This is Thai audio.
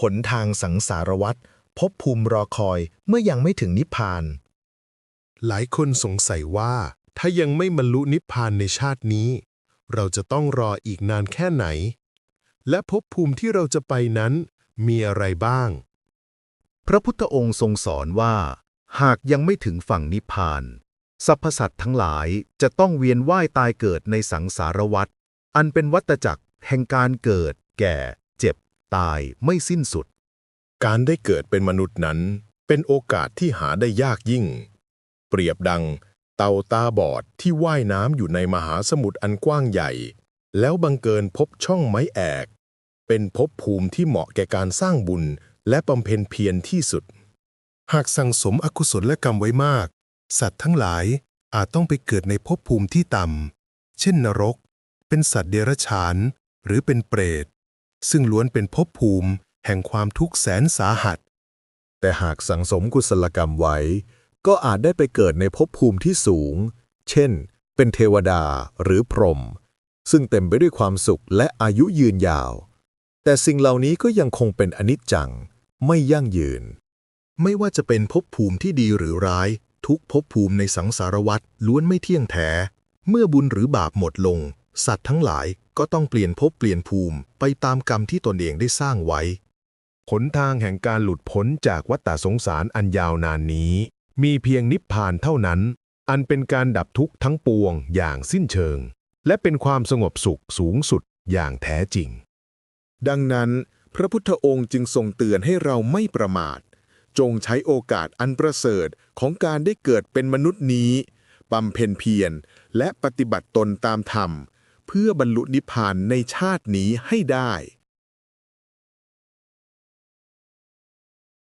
หนทางสังสารวัตรภพภูมิรอคอยเมื่อยังไม่ถึงนิพพาน หลายคนสงสัยว่า ถ้ายังไม่บรรลุนิพพานในชาตินี้ เราจะต้องรออีกนานแค่ไหน และภพภูมิที่เราจะไปนั้นมีอะไรบ้าง พระพุทธองค์ทรงสอนว่า หากยังไม่ถึงฝั่งนิพพานสรรพสัตว์ทั้งหลายจะต้องเวียนว่ายตายเกิดในสังสารวัฏอันเป็นวัฏจักรแห่งการเกิด แก่เจ็บ ตายไม่สิ้นสุด การได้เกิดเป็นมนุษย์นั้น เป็นโอกาสที่หาได้ยากยิ่ง เปรียบดัง เต่าตาบอดที่ว่ายน้ำอยู่ในมหาสมุทรอันกว้างใหญ่ แล้วบังเกินพบช่องไม้แอก เป็นภพภูมิที่เหมาะแก่การสร้างบุญและบำเพ็ญเพียรที่สุด หากสั่งสมอกุศลกรรมไว้มาก สัตว์ทั้งหลายอาจต้องไปเกิดในภพภูมิที่ต่ำ เช่นนรก เป็นสัตว์เดรัจฉาน หรือเป็นเปรต ซึ่งล้วนเป็นภพภูมิแห่งความทุกข์แสนสาหัส แต่หากสังสมกุศลกรรมไว้ ก็อาจได้ไปเกิดในภพภูมิที่สูง เช่น เป็นเทวดาหรือพรหมซึ่งเต็มไปด้วยความสุขและอายุยืนยาว แต่สิ่งเหล่านี้ก็ยังคงเป็นอนิจจัง ไม่ยั่งยืน ไม่ว่าจะเป็นภพภูมิที่ดีหรือร้าย ทุกภพภูมิในสังสารวัฏล้วนไม่เที่ยงแท้ เมื่อบุญหรือบาปหมดลง สัตว์ทั้งหลาย ก็ต้องเปลี่ยนภพเปลี่ยนภูมิไปตามกรรมที่ตนเองได้สร้างไว้ หนทางแห่งการหลุดพ้นจากวัฏฏสงสารอันยาวนานนี้ มีเพียงนิพพานเท่านั้น อันเป็นการดับทุกข์ทั้งปวงอย่างสิ้นเชิง และเป็นความสงบสุขสูงสุดอย่างแท้จริง ดังนั้น พระพุทธองค์จึงทรงเตือนให้เราไม่ประมาท จงใช้โอกาสอันประเสริฐของการได้เกิดเป็นมนุษย์นี้บำเพ็ญเพียรและปฏิบัติตนตามธรรม เพื่อบรรลุนิพพานในชาตินี้ให้ได้